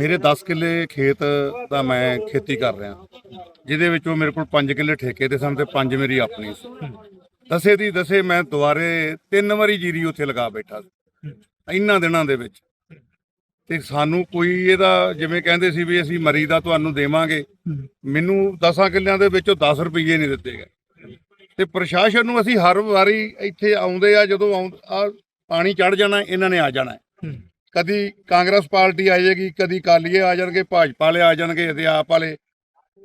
ਮੇਰੇ 10 ਕਿੱਲੇ ਖੇਤ ਦਾ ਮੈਂ ਖੇਤੀ ਕਰ ਰਿਹਾ। ਜਿਹਦੇ ਵਿੱਚੋਂ ਮੇਰੇ ਕੋਲ 5 ਕਿੱਲੇ ਠੇਕੇ ਤੇ ਸਨ ਤੇ 5 ਮੇਰੀ ਆਪਣੀ ਸੀ। ਦਸੇ ਦੀ ਦਸੇ ਮੈਂ ਦੁਬਾਰੇ ਤਿੰਨ ਵਾਰੀ ਜੀਰੀ ਉੱਥੇ ਲਗਾ ਬੈਠਾ ਸੀ। ਇੰਨਾ ਦਿਨਾਂ ਦੇ ਵਿੱਚ। ਤੇ ਸਾਨੂੰ ਕੋਈ ਇਹਦਾ ਜਿਵੇਂ ਕਹਿੰਦੇ ਸੀ ਵੀ ਅਸੀਂ ਮਰੀ ਦਾ ਤੁਹਾਨੂੰ ਦੇਵਾਂਗੇ। ਮੈਨੂੰ 10 ਕਿੱਲਿਆਂ ਦੇ ਵਿੱਚੋਂ 10 ਰੁਪਏ ਨਹੀਂ ਦਿੱਤੇ ਗਏ। ਤੇ ਪ੍ਰਸ਼ਾਸਨ ਨੂੰ ਅਸੀਂ ਹਰ ਵਾਰੀ ਇੱਥੇ ਆਉਂਦੇ ਆ, ਜਦੋਂ ਆਉਂ- ਆ ਪਾਣੀ ਚੜ ਜਾਣਾ, ਇਹਨਾਂ ਨੇ ਆ ਜਾਣਾ। ਕਦੀ ਕਾਂਗਰਸ ਪਾਰਟੀ ਆ ਜਾਏਗੀ, ਕਦੀ ਕਾਲੀਏ ਆ ਜਾਣਗੇ, ਭਾਜਪਾ ਵਾਲੇ ਆ ਜਾਣਗੇ ਤੇ ਆਪ ਵਾਲੇ।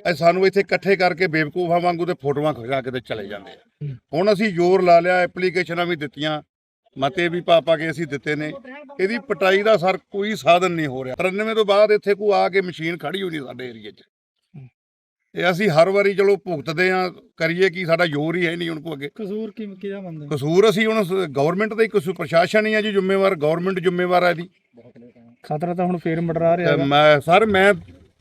ਇਹ ਸਾਨੂੰ ਇੱਥੇ ਇਕੱਠੇ ਕਰਕੇ ਬੇਵਕੂਫਾਂ ਵਾਂਗੂ ਤੇ ਫੋਟੋਆਂ ਖਿਚਾ ਕੇ ਤੇ ਚਲੇ ਜਾਂਦੇ ਆ। ਹੁਣ ਅਸੀਂ ਜ਼ੋਰ ਲਾ ਲਿਆ, ਐਪਲੀਕੇਸ਼ਨਾਂ ਵੀ ਦਿੱਤੀਆਂ, ਮਤੇ ਵੀ ਪਾ ਕੇ ਅਸੀਂ ਦਿੱਤੇ ਨੇ। ਇਹਦੀ ਪਟਾਈ ਦਾ ਸਰ ਕੋਈ ਸਾਧਨ ਨਹੀਂ ਹੋ ਰਿਹਾ। 93 ਤੋਂ ਬਾਅਦ ਇੱਥੇ ਕੋਈ ਆ ਕੇ ਮਸ਼ੀਨ ਖੜੀ ਹੋਈ ਨਹੀਂ ਸਾਡੇ ਏਰੀਏ 'ਚ। ਤੇ ਅਸੀਂ ਹਰ ਵਾਰੀ ਚਲੋ ਭੁਗਤਦੇ ਆ ਕਰੀਏ ਕੀ ਸਾਡਾ ਜ਼ੋਰ ਹੀ ਹੈ ਨਹੀਂ ਕੋ ਅੱਗੇ। ਕਸੂਰ ਕੀ ਕਿਹਦਾ ਮੰਨਦੇ ਕਸੂਰ ਅਸੀਂ ਹੁਣ ਗਵਰਨਮੈਂਟ ਦਾ ਹੀ ਕਸੂਰ ਪ੍ਰਸ਼ਾਸਨ ਹੀ ਹੈ ਜੀ ਜ਼ਿੰਮੇਵਾਰ ਗਵਰਨਮੈਂਟ ਜ਼ਿੰਮੇਵਾਰ ਹੈ ਇਹਦੀ। ਖਤਰਾ ਤਾਂ ਹੁਣ ਫੇਰ ਮੰਡਰਾ ਰਿਹਾ ਮੈਂ ਸਰ ਮੈਂ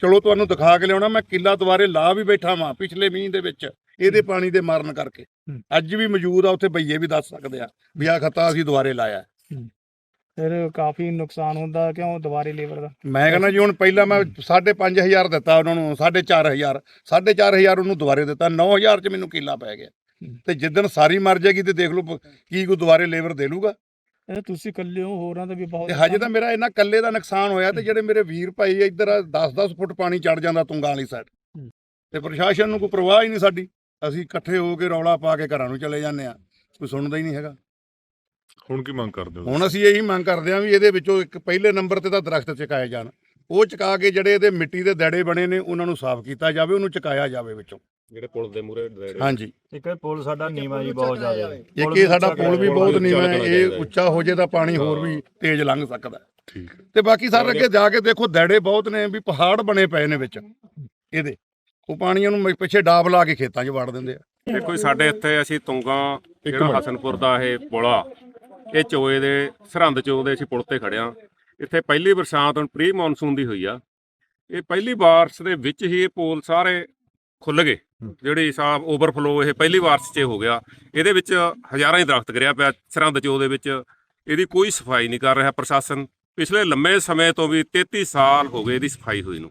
ਚਲੋ ਤੁਹਾਨੂੰ ਦਿਖਾ ਕੇ ਲਿਆਉਣਾ ਮੈਂ ਕਿੱਲਾ ਦੁਬਾਰੇ ਲਾ ਵੀ ਬੈਠਾ ਵਾਂ ਪਿਛਲੇ ਮੀਂਹ ਦੇ ਵਿੱਚ ਇਹਦੇ ਪਾਣੀ ਦੇ ਮਾਰਨ ਕਰਕੇ। ਅੱਜ ਵੀ ਮੌਜੂਦ ਆ ਉੱਥੇ ਬਈਏ ਵੀ ਦੱਸ ਸਕਦੇ ਆ ਵੀ ਆ ਖੱਤਾ ਅਸੀਂ ਦੁਬਾਰੇ ਲਾਇਆ। ਫਿਰ ਕਾਫੀ ਨੁਕਸਾਨ ਹੁੰਦਾ ਕਿਉਂ ਦੁਬਾਰੇ ਲੇਬਰ ਦਾ? ਮੈਂ ਕਹਿੰਦਾ ਜੀ ਹੁਣ ਪਹਿਲਾਂ ਮੈਂ 5500 ਦਿੱਤਾ ਉਹਨਾਂ ਨੂੰ 4500 4500 ਉਹਨੂੰ ਦੁਬਾਰੇ ਦਿੱਤਾ 9000 ਚ ਮੈਨੂੰ ਕਿੱਲਾ ਪੈ ਗਿਆ। ਤੇ ਜਿੱਦਣ ਸਾਰੀ ਮਰ ਜਾਏਗੀ ਤੇ ਦੇਖ ਲਓ ਕੀ ਕੋਈ ਦੁਬਾਰੇ ਲੇਬਰ ਦੇ ਲੂਗਾ। ਇਹ ਤੁਸੀਂ ਇਕੱਲੇ ਹੋ ਹੋਰਾਂ ਦਾ ਵੀ ਬਹੁਤ ਹਜੇ ਤਾਂ ਮੇਰਾ ਇਹਨਾਂ ਕੱਲੇ ਦਾ ਨੁਕਸਾਨ ਹੋਇਆ ਤੇ ਜਿਹੜੇ ਮੇਰੇ ਵੀਰ ਭਾਈ ਇੱਧਰ 10-10 ਫੁੱਟ ਪਾਣੀ ਚੜ ਜਾਂਦਾ ਤੁੰਗਾਂ ਵਾਲੀ ਸਾਈਡ। ਤੇ ਪ੍ਰਸ਼ਾਸਨ ਨੂੰ ਕੋਈ ਪਰਵਾਹ ਹੀ ਨਹੀਂ ਸਾਡੀ। ਅਸੀਂ ਇਕੱਠੇ ਹੋ ਕੇ ਰੌਲਾ ਪਾ ਕੇ ਘਰਾਂ ਨੂੰ ਚਲੇ ਜਾਂਦੇ ਆ ਕੋਈ ਸੁਣਦਾ ਹੀ ਨਹੀਂ ਹੈਗਾ। ਹੁਣ ਕੀ ਮੰਗ ਕਰਦੇ ਹੋ ਹੁਣ ਅਸੀਂ ਇਹੀ ਮੰਗ ਕਰਦੇ ਹਾਂ ਵੀ ਇਹਦੇ ਵਿੱਚੋਂ ਇੱਕ ਪਹਿਲੇ ਨੰਬਰ ਤੇ ਤਾਂ ਦਰਖਤ ਚਕਾਏ ਜਾਣ। ਉਹ ਚਕਾ ਕੇ ਜਿਹੜੇ ਇਹਦੇ ਮਿੱਟੀ ਦੇ ਦੜੇ ਬਣੇ ਨੇ ਉਹਨਾਂ ਨੂੰ ਸਾਫ਼ ਕੀਤਾ ਜਾਵੇ ਉਹਨੂੰ ਚਕਾਇਆ ਜਾਵੇ ਵਿੱਚੋਂ। ਜਿਹੜੇ ਪੁਲ ਦੇ ਮੂਰੇ ਹਾਂਜੀ। ਇੱਕ ਇਹ ਪੁਲ ਸਾਡਾ ਨੀਵਾ ਜੀ ਬਹੁਤ ਜ਼ਿਆਦਾ। ਇੱਕ ਇਹ ਸਾਡਾ ਪੁਲ ਵੀ ਬਹੁਤ ਨੀਵਾਂ ਹੈ ਇਹ ਉੱਚਾ ਹੋ ਜੇ ਤਾਂ ਪਾਣੀ ਹੋਰ ਵੀ ਤੇਜ਼ ਲੰਘ ਸਕਦਾ ਹੈ। ਠੀਕ। ਹੈ। ਤੇ ਬਾਕੀ ਸਰ ਅੱਗੇ ਜਾ ਕੇ ਦੇਖੋ ਦੜੇ ਬਹੁਤ ਨੇ ਵੀ ਪਹਾੜ ਬਣੇ ਪਏ ਨੇ ਵਿੱਚ। ਇਹਦੇ। ਉਹ ਪਾਣੀਆਂ ਨੂੰ ਮ- ਪਿੱਛੇ ਡਾਬ ਲਾ ਕੇ ਖੇਤਾਂ 'ਚ ਵੜ ਦਿੰਦੇ ਆ। ਦੇਖੋ ਜੀ, ਸਾਡੇ ਇੱਥੇ ਅਸੀਂ ਤੁੰਗਾ ਇੱਕ ਜਿਹੜਾ। ਹਸਨਪੁਰ ਦਾ ਇਹ ਪੁਲਾ ਇਹ ਚੋਏ ਦੇ ਸਰਹੰਦ ਚੋਂ ਦੇ ਅਸੀਂ ਪੁਲ ਤੇ ਖੜਿਆ ਇੱਥੇ ਪਹਿਲੀ ਬਰਸਾਤ ਹੁਣ ਪ੍ਰੀ ਮੌਨਸੂਨ ਦੀ ਹੋਈ ਆ। ਇਹ ਪਹਿਲੀ ਬਾਰਿਸ਼ ਦੇ ਵਿੱਚ ਹੀ ਇਹ ਪੋਲ ਸਾਰੇ ਖੁੱਲ ਗਏ। ਜਿਹੜੀ ਹਿਸਾਬ ਓਵਰਫਲੋ ਇਹ ਪਹਿਲੀ ਬਾਰਿਸ਼ 'ਚ ਹੋ ਗਿਆ। ਇਹਦੇ ਵਿੱਚ ਹਜ਼ਾਰਾਂ ਹੀ ਦਰਖਤ ਗਿਰਿਆ ਪਿਆ ਸਰਹੰਦ ਚੋਂ ਦੇ ਵਿੱਚ। ਇਹਦੀ ਕੋਈ ਸਫ਼ਾਈ ਨਹੀਂ ਕਰ ਰਿਹਾ ਪ੍ਰਸ਼ਾਸਨ। ਪਿਛਲੇ ਲੰਮੇ ਸਮੇਂ ਤੋਂ ਵੀ 33 ਸਾਲ ਹੋ ਗਏ ਇਹਦੀ ਸਫ਼ਾਈ ਹੋਈ ਨੂੰ।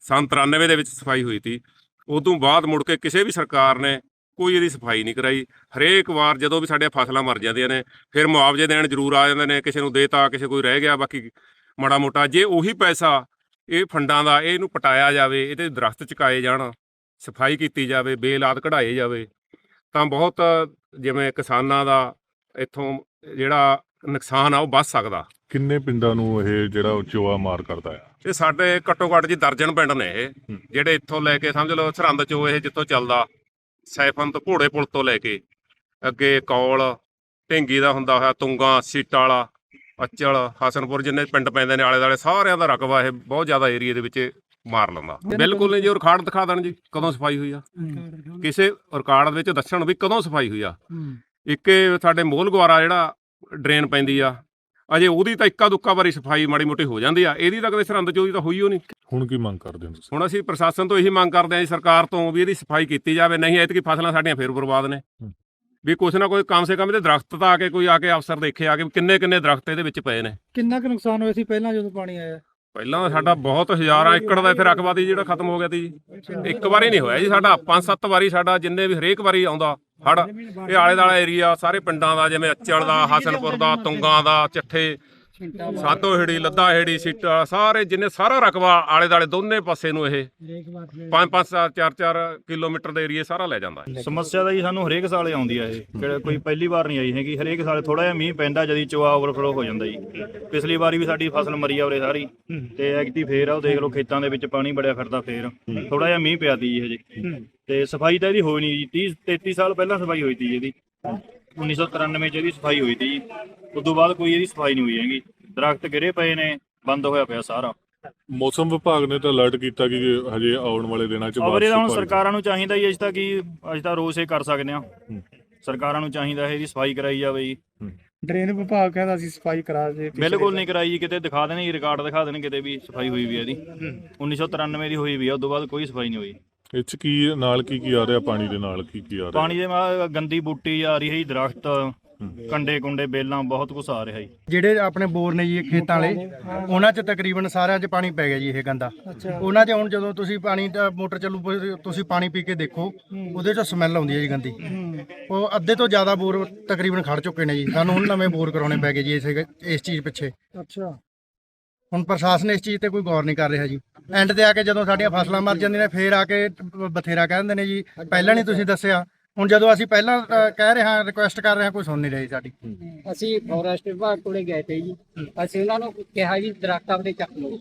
ਸੰਨ 93 ਦੇ ਵਿੱਚ ਸਫ਼ਾਈ ਹੋਈ ਸੀ ਉਦੋਂ ਬਾਅਦ ਮੁੜ ਕੇ ਕਿਸੇ ਵੀ ਸਰਕਾਰ ਨੇ ਕੋਈ ਇਹਦੀ ਸਫ਼ਾਈ ਨਹੀਂ ਕਰਾਈ। ਹਰੇਕ ਵਾਰ ਜਦੋਂ ਵੀ ਸਾਡੇ ਫਸਲਾਂ ਮਰ ਜਾਂਦੀਆਂ ਨੇ ਫਿਰ ਮੁਆਵਜ਼ੇ ਦੇਣ ਜ਼ਰੂਰ ਆ ਜਾਂਦੇ ਨੇ ਕਿਸੇ ਨੂੰ ਦੇਤਾ ਕਿਸੇ ਕੋਈ ਰਹਿ ਗਿਆ ਬਾਕੀ ਮਾੜਾ ਮੋਟਾ ਜੇ ਉਹੀ ਪੈਸਾ ਇਹ ਫੰਡਾਂ ਦਾ ਇਹਨੂੰ ਪਟਾਇਆ ਜਾਵੇ ਇਹਦੇ ਦਰਖਤ ਚੁਕਾਏ ਜਾਣ ਸਫ਼ਾਈ ਕੀਤੀ ਜਾਵੇ ਬੇਲਾਤ ਕਢਾਏ ਜਾਵੇ ਤਾਂ ਬਹੁਤ ਜਿਵੇਂ ਕਿਸਾਨਾਂ ਦਾ ਇੱਥੋਂ ਜਿਹੜਾ ਨੁਕਸਾਨ ਆ ਉਹ ਬਚ ਸਕਦਾ। ਕਿੰਨੇ ਪਿੰਡਾਂ ਨੂੰ ਇਹ ਜਿਹੜਾ ਚੋਆ ਮਾਰ ਕਰਦਾ ਆ? ਇਹ ਸਾਡੇ ਘੱਟੋ ਘੱਟ ਜੀ ਦਰਜਨ ਪਿੰਡ ਨੇ ਇਹ ਹੂੰ। ਜਿਹੜੇ ਇੱਥੋਂ ਲੈ ਕੇ ਸਮਝ ਲਓ ਸਰਹੰਦ ਚੋਂ ਇਹ ਜਿੱਥੋਂ ਚੱਲਦਾ। ਸੈਫਨ ਤੋਂ ਘੋੜੇ ਪੁਲ ਤੋਂ ਲੈ ਕੇ ਅੱਗੇ ਕੌਲ ਢਿੰਗੀ ਦਾ ਹੁੰਦਾ ਹੋਇਆ ਤੁੰਗਾ ਸੀਟਾ ਵਾਲਾ ਅਚਲ ਹਸਨਪੁਰ ਜਿੰਨੇ ਪਿੰਡ ਪੈਂਦੇ ਨੇ ਆਲੇ ਦਾਲੇ ਸਾਰਿਆਂ ਦਾ ਰਕਬਾ ਇਹ ਬਹੁਤ ਜ਼ਿਆਦਾ ਏਰੀਆ ਦੇ ਵਿੱਚ ਮਾਰ ਲੈਂਦਾ। ਬਿਲਕੁਲ। ਨਹੀਂ ਜੀ ਰਿਕਾਰਡ ਦਿਖਾ ਦੇਣ ਜੀ ਕਦੋਂ ਸਫ਼ਾਈ ਹੋਈ ਆ? ਕਿਸੇ ਰਿਕਾਰਡ ਵਿੱਚ ਦੱਸਣ ਵੀ ਕਦੋਂ ਸਫ਼ਾਈ ਹੋਈ ਆ। ਇੱਕ ਸਾਡੇ ਮੋਲ ਗਵਾਰਾ ਜਿਹੜਾ ਡਰੇਨ ਪੈਂਦੀ ਆ ਅਜੇ ਉਹਦੀ ਤਾਂ ਇੱਕਾ ਦੁੱਕਾ ਵਾਰੀ ਸਫ਼ਾਈ ਮਾੜੀ ਮੋਟੀ ਹੋ ਜਾਂਦੀ ਆ ਇਹਦੀ ਤਾਂ ਕਦੇ ਸਰਹੰਦ ਚੋਂ ਦੀ ਤਾਂ ਹੋਈ ਓ ਨਹੀਂ। ਹੁਣ ਕੀ ਮੰਗ ਕਰਦੇ ਹੋ ਤੁਸੀਂ? ਹੁਣ ਅਸੀਂ ਪ੍ਰਸ਼ਾਸਨ ਤੋਂ ਇਹੀ ਮੰਗ ਕਰਦੇ ਹਾਂ ਜੀ ਸਰਕਾਰ ਤੋਂ ਵੀ ਇਹਦੀ ਸਫ਼ਾਈ ਕੀਤੀ ਜਾਵੇ ਨਹੀਂ ਐਤਕੀ ਫਸਲਾਂ ਸਾਡੀਆਂ ਫੇਰ ਬਰਬਾਦ ਨੇ। ਵੀ ਕੁਛ ਨਾ ਕੋਈ ਕਮ ਸੇ ਕਮ ਇਹਦੇ ਦਰਖਤ ਤਾਂ ਆ ਕੇ ਕੋਈ ਆ ਕੇ ਅਫਸਰ ਦੇਖੇ ਆ ਕੇ ਕਿੰਨੇ ਕਿੰਨੇ ਦਰਖਤ ਇਹਦੇ ਵਿੱਚ ਪਏ ਨੇ। ਕਿੰਨਾ ਕੁ ਨੁਕਸਾਨ ਹੋਇਆ ਸੀ ਪਹਿਲਾਂ ਜਦੋਂ ਪਾਣੀ ਆਇਆ? ਪਹਿਲਾਂ ਤਾਂ ਸਾਡਾ ਬਹੁਤ ਹਜ਼ਾਰਾਂ ਏਕੜ ਦਾ ਇੱਥੇ ਰਕਬਾ ਦੀ ਜਿਹੜਾ ਖਤਮ ਹੋ ਗਿਆ ਸੀ ਜੀ। ਇੱਕ ਵਾਰੀ ਨਹੀਂ ਹੋਇਆ ਜੀ ਸਾਡਾ ਪੰਜ ਸੱਤ ਵਾਰੀ ਸਾਡਾ ਜਿੰਨੇ ਵੀ ਹਰੇਕ ਵਾਰੀ ਆਉਂਦਾ ਹੜ ਇਹ ਆਲੇ ਦਾਲਾ ਏਰੀਆ ਸਾਰੇ ਪਿੰਡਾਂ ਦਾ ਜਿਵੇਂ ਅਚਲ ਦਾ ਹਸਨਪੁਰ ਦਾ ਤੁੰਗਾ ਦਾ ਚੱਠੇ ਸਾਤੋ ਹੇੜੀ ਲੱਦਾ ਹੇੜੀ ਸੀਟਾ ਸਾਰੇ ਜਿੰਨੇ ਸਾਰਾ ਰਕਬਾ ਆਲੇ ਦਾਲੇ ਦੋਨੇ ਪਾਸੇ ਨੂੰ ਇਹ 5-5 4-4 ਕਿਲੋਮੀਟਰ ਦੇ ਏਰੀਏ ਸਾਰਾ ਲੈ ਜਾਂਦਾ ਹੈ ਸਮੱਸਿਆ ਤਾਂ ਜੀ ਸਾਨੂੰ ਹਰੇਕ ਸਾਲ ਆਉਂਦੀ ਆ ਇਹ। ਕਿਹੜਾ ਕੋਈ ਪਹਿਲੀ ਵਾਰ ਨਹੀਂ ਆਈ ਹੈਗੀ। ਹਰੇਕ ਸਾਲ ਥੋੜਾ ਜਿਹਾ ਮੀਂਹ ਪੈਂਦਾ ਜਦੀ ਚੋਆ ਓਵਰਫਲੋ ਹੋ ਜਾਂਦਾ ਜੀ। ਪਿਛਲੀ ਵਾਰੀ ਵੀ ਸਾਡੀ ਫਸਲ ਮਰੀ ਆ ਉਰੇ ਸਾਰੀ। ਤੇ ਐਗਤੀ ਫੇਰ ਆ ਉਹ ਦੇਖ ਲਓ ਖੇਤਾਂ ਦੇ ਵਿੱਚ ਪਾਣੀ ਬੜਿਆ ਫਿਰਦਾ ਫੇਰ। ਥੋੜਾ ਜਿਹਾ ਮੀਂਹ ਪਿਆ ਤੀ ਜੀ ਹਜੇ। ਤੇ ਸਫ਼ਾਈ ਤਾਂ ਇਹਦੀ ਹੋਈ ਨਹੀਂ ਜੀ। 30 33 ਸਾਲ ਪਹਿਲਾਂ ਸਫ਼ਾਈ ਹੋਈ ਤੀ ਇਹਦੀ। 1993 ਚ ਇਹਦੀ ਸਫ਼ਾਈ ਹੋਈ ਤੀ। ਉਸ ਤੋਂ ਬਾਅਦ ਕੋਈ ਇਹਦੀ ਸਫ਼ਾਈ ਨਹੀਂ ਹੋਈ ਹੈਗੀ। ਦਰਖਤ ਗਿਰੇ ਪਏ ਨੇ ਬੰਦ ਹੋਇਆ ਪਿਆ ਸਾਰਾ। ਮੌਸਮ ਵਿਭਾਗ ਨੇ ਤਾਂ ਅਲਰਟ ਕੀਤਾ ਕਿ ਹਜੇ ਆਉਣ ਵਾਲੇ ਦਿਨਾਂ 'ਚ ਔਰ ਇਹਦਾ ਹੁਣ ਸਰਕਾਰਾਂ ਨੂੰ ਚਾਹੀਦਾ ਜੀ ਅਜ ਤਾਂ ਕੀ ਅਜ ਤਾਂ ਰੋਜ਼ ਇਹ ਕਰ ਸਕਦੇ ਆ ਹੂੰ। ਸਰਕਾਰਾਂ ਨੂੰ ਚਾਹੀਦਾ ਹੈ ਇਹਦੀ ਸਫ਼ਾਈ ਕਰਾਈ ਜਾਵੇ ਜੀ। ਡਰੇਨ ਵਿਭਾਗ ਕਹਿੰਦਾ ਅਸੀਂ ਸਫ਼ਾਈ ਕਰਾ ਦੇ ਬਿਲਕੁਲ ਨਹੀਂ ਕਰਾਈ ਜੀ ਕਿਤੇ ਦਿਖਾ ਦੇਣ ਜੀ ਰਿਕਾਰਡ ਦਿਖਾ ਦੇਣ ਕਿਤੇ ਵੀ ਸਫ਼ਾਈ ਹੋਈ ਵੀ ਹੈ ਇਹਦੀ। 1993 ਦੀ ਹੋਈ ਵੀ ਆ ਉਸ ਤੋਂ ਬਾਅਦ ਕੋਈ ਸਫ਼ਾਈ ਨਹੀਂ ਹੋਈ। ਇਹ 'ਚ ਕੀ ਨਾਲ ਕੀ ਕੀ ਆ ਰਿਹਾ? ਪਾਣੀ ਦੇ ਨਾਲ ਕੀ ਕੀ ਆ ਰਿਹਾ? ਪਾਣੀ ਦੇ ਨਾਲ ਗੰਦੀ ਬੂਟੀ ਆ ਰਹੀ ਹੈ ਜੀ ਦਰਖਤ ਕੰਡੇ ਕੁੰਡੇ ਬੇਲਾਂ ਬਹੁਤ ਕੁਛ ਆ ਰਿਹਾ ਜੀ। ਜਿਹੜੇ ਆਪਣੇ ਬੋਰ ਨੇ ਜੀ ਇਹ ਖੇਤਾਂ ਵਾਲੇ ਉਹਨਾਂ 'ਚ ਤਕਰੀਬਨ ਸਾਰਿਆਂ 'ਚ ਪਾਣੀ ਪੈ ਗਿਆ ਜੀ ਇਹ ਗੰਦਾ। ਉਹਨਾਂ 'ਚ ਹੁਣ ਜਦੋਂ ਤੁਸੀਂ ਪਾਣੀ ਦਾ ਮੋਟਰ ਚੱਲੂ ਪ- ਤੁਸੀਂ ਪਾਣੀ ਪੀ ਕੇ ਦੇਖੋ ਉਹਦੇ 'ਚੋਂ ਸਮੈਲ ਆਉਂਦੀ ਹੈ ਜੀ ਗੰਦੀ। ਉਹ ਅੱਧੇ ਤੋਂ ਜ਼ਿਆਦਾ ਬੋਰ ਤਕਰੀਬਨ ਖੜ ਚੁੱਕੇ ਨੇ ਜੀ। ਸਾਨੂੰ ਹੁਣ ਨਵੇਂ ਬੋਰ ਕਰਾਉਣੇ ਪੈ ਗਏ ਜੀ ਇਸ ਇਸ ਚੀਜ਼ ਪਿੱਛੇ। ਅੱਛਾ। ਹੁਣ ਪ੍ਰਸ਼ਾਸਨ ਇਸ ਚੀਜ਼ ਤੇ ਕੋਈ ਗੌਰ ਨਹੀਂ ਕਰ ਰਿਹਾ ਜੀ। ਐਂਡ ਤੇ ਆ ਕੇ ਜਦੋਂ ਸਾਡੀਆਂ ਫਸਲਾਂ ਮਰ ਜਾਂਦੀਆਂ ਨੇ, ਫੇਰ ਆ ਕੇ ਬਥੇਰਾ ਕਹਿ ਨੇ ਜੀ। ਪਹਿਲਾਂ ਨਹੀਂ ਤੁਸੀਂ ਦੱਸਿਆ। ਹੁਣ ਜਦੋਂ ਅਸੀਂ ਪਹਿਲਾਂ ਕਹਿ ਰਹੇ ਹਾਂ ਰਿਕੁਐਸਟ ਕਰ ਰਹੇ ਹਾਂ, ਕੋਈ ਸੁਣ ਨਹੀਂ ਰਹੀ ਸਾਡੀ। ਅਸੀਂ ਫੋਰੈਸਟ ਵਿਭਾਗ ਕੋਲੇ ਗਏ ਤੇ ਜੀ। ਅਸੀਂ ਉਹਨਾਂ ਨੂੰ ਕਿਹਾ ਜੀ, ਦਰਖਤ ਆਪਦੇ ਚੱਕ ਲਓ।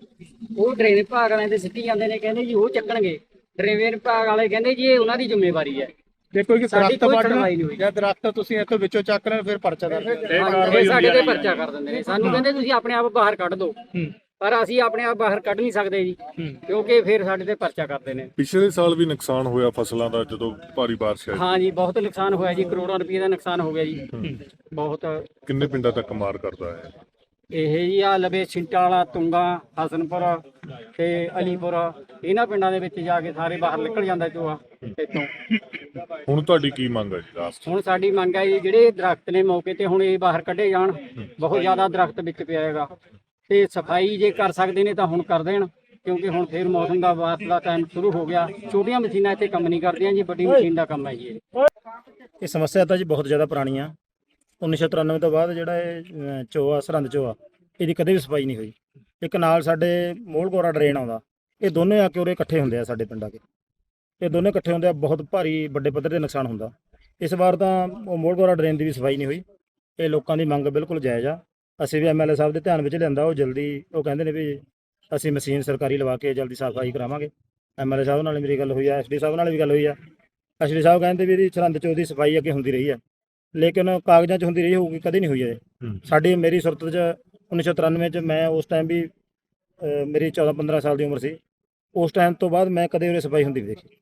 ਉਹ ਡਰੇਨ ਵਿਭਾਗ ਵਾਲਿਆਂ ਦੇ ਸਿੱਟੀ ਜਾਂਦੇ ਨੇ, ਕਹਿੰਦੇ ਜੀ ਉਹ ਚੱਕਣਗੇ। ਡਰੇਨ ਵਿਭਾਗ ਵਾਲੇ ਕਹਿੰਦੇ ਜੀ, ਇਹ ਉਹਨਾਂ ਦੀ ਜ਼ਿੰਮੇਵਾਰੀ ਹੈ। ਦੇਖੋ ਕਿ ਸਾਡੀ ਦਰਖਤ ਕੋਈ ਸੁਣਵਾਈ ਨਹੀਂ ਹੋਈ। ਜਾਂ ਦਰਖਤ ਤੁਸੀਂ ਇੱਥੋਂ ਵਿੱਚੋਂ ਚੱਕ ਹੋ, ਫਿਰ ਪਰਚਾ ਦਰਜ ਇਹ ਸਾਡੇ ਤੇ ਪਰਚਾ ਕਰ ਦਿੰਦੇ ਨੇ। ਸਾਨੂੰ ਕਹਿੰਦੇ ਤੁਸੀਂ ਆਪਣੇ ਆਪ ਬਾਹਰ ਕੱਢ ਦਿਓ। ਪਰ ਅਸੀਂ ਆਪਣੇ ਆਪ ਬਾਹਰ ਕੱਢ ਨਹੀਂ ਸਕਦੇ ਜੀ। ਕਿਉਂਕਿ ਫਿਰ ਸਾਡੇ ਤੇ ਪਰਚਾ ਕਰਦੇ ਨੇ। ਪਿਛਲੇ ਸਾਲ ਵੀ ਨੁਕਸਾਨ ਹੋਇਆ ਫਸਲਾਂ ਦਾ ਜਦੋਂ ਭਾਰੀ ਬਾਰਿਸ਼ ਆਈ। ਹਾਂ ਜੀ ਬਹੁਤ ਨੁਕਸਾਨ ਹੋਇਆ ਜੀ। ਕਰੋੜਾਂ ਰੁਪਏ ਦਾ ਨੁਕਸਾਨ ਹੋ ਗਿਆ ਜੀ। ਬਹੁਤ ਕਿੰਨੇ ਪਿੰਡਾਂ ਤੱਕ ਮਾਰ ਕਰਦਾ ਹੈ? ਇਹ ਜੀ ਆ ਲਵੇ ਛਿੰਟਾ ਵਾਲਾ ਤੁੰਗਾ ਹਸਨਪੁਰ ਤੇ ਅਲੀਪੁਰ ਇਹਨਾਂ ਪਿੰਡਾਂ ਦੇ ਵਿੱਚ ਜਾ ਕੇ ਸਾਰੇ ਬਾਹਰ ਨਿਕਲ ਜਾਂਦਾ ਚੋਆ ਇੱਥੋਂ। ਹੁਣ ਤੁਹਾਡੀ ਕੀ ਮੰਗ ਹੈ ਜੀ ਲਾਸਟ ਹੁਣ ਸਾਡੀ ਮੰਗ ਹੈ ਜੀ ਜਿਹੜੇ ਦਰਖਤ ਨੇ ਮੌਕੇ ਤੇ ਹੁਣ ਇਹ ਬਾਹਰ ਕੱਢੇ ਜਾਣ ਬਹੁਤ ਜ਼ਿਆਦਾ ਦਰਖਤ ਵਿੱਚ ਪਿਆ ਹੈਗਾ। ਤੇ ਸਫ਼ਾਈ ਜੇ ਕਰ ਸਕਦੇ ਨੇ ਤਾਂ ਹੁਣ ਕਰ ਦੇਣ ਕਿਉਂਕਿ ਹੁਣ ਫੇਰ ਮੌਸਮ ਦਾ ਦਾ ਟਾਈਮ ਸ਼ੁਰੂ ਹੋ ਗਿਆ। ਛੋਟੀਆਂ ਮਸ਼ੀਨਾਂ ਇੱਥੇ ਕੰਮ ਨਹੀਂ ਕਰਦੀਆਂ ਜੀ ਵੱਡੀ ਮਸ਼ੀਨ ਦਾ ਕੰਮ ਹੈ ਜੀ ਇਹ। ਇਹ ਸਮੱਸਿਆ ਤਾਂ ਜੀ ਬਹੁਤ ਜ਼ਿਆਦਾ ਪੁਰਾਣੀ ਆ। 1993 ਤੋਂ ਬਾਅਦ ਜਿਹੜਾ ਇਹ ਚੋਆ ਸਰਹੰਦ ਚੋਆ ਇਹਦੀ ਕਦੇ ਵੀ ਸਫ਼ਾਈ ਨਹੀਂ ਹੋਈ। ਇੱਕ ਨਾਲ ਸਾਡੇ ਮੋਲਗੋਰਾ ਡਰੇਨ ਆਉਂਦਾ। ਇਹ ਦੋਨੇ ਆ ਕੇ ਉਰੇ ਇਕੱਠੇ ਹੁੰਦੇ ਆ ਸਾਡੇ ਪਿੰਡਾਂ ਕੇ। ਇਹ ਦੋਨੇ ਇਕੱਠੇ ਹੁੰਦੇ ਆ ਬਹੁਤ ਭਾਰੀ ਵੱਡੇ ਪੱਧਰ ਤੇ ਨੁਕਸਾਨ ਹੁੰਦਾ। ਇਸ ਵਾਰ ਤਾਂ ਉਹ ਮੋਲਗੋਰਾ ਡਰੇਨ ਦੀ ਵੀ ਸਫ਼ਾਈ ਨਹੀਂ ਹੋਈ। ਇਹ ਲੋਕਾਂ ਦੀ ਮੰਗ ਬਿਲਕੁਲ ਜਾਇਜ਼ ਆ। ਅਸੀਂ ਵੀ ਐਮਐਲਏ ਸਾਹਿਬ ਦੇ ਧਿਆਨ ਵਿੱਚ ਲਿਆਂਦਾ ਉਹ ਜਲਦੀ ਉਹ ਕਹਿੰਦੇ ਨੇ ਵੀ ਅਸੀਂ ਮਸ਼ੀਨ ਸਰਕਾਰੀ ਲਵਾ ਕੇ ਜਲਦੀ ਸਫ਼ਾਈ ਕਰਾਵਾਂਗੇ। ਐਮਐਲਏ ਸਾਹਿਬ ਨਾਲ ਮੇਰੀ ਗੱਲ ਹੋਈ ਆ ਐਸਡੀ ਸਾਹਿਬ ਨਾਲ ਵੀ ਗੱਲ ਹੋਈ ਆ। ਐਸਡੀ ਸਾਹਿਬ ਕਹਿੰਦੇ ਵੀ ਇਹਦੀ ਸਰਹੰਦ ਚੋਂ ਦੀ ਸਫ਼ਾਈ ਅੱਗੇ ਹੁੰਦੀ ਰਹੀ ਆ। ਲੇਕਿਨ ਕਾਗਜ਼ਾਂ 'ਚ ਹੁੰਦੀ ਰਹੀ ਹੋਊਗੀ ਕਦੇ ਨਹੀਂ ਹੋਈ ਇਹ ਸਾਡੀ ਮੇਰੀ ਸੁਰਤ 'ਚ 1993 'ਚ ਮੈਂ ਉਸ ਟਾਈਮ ਵੀ ਮੇਰੀ 14 15 ਸਾਲ ਦੀ ਉਮਰ ਸੀ। ਉਸ ਟਾਈਮ ਤੋਂ ਬਾਅਦ ਮੈਂ ਕਦੇ ਉਹਨੇ ਸਫ਼ਾਈ ਹੁੰਦੀ ਨਹੀਂ ਦੇਖੀ।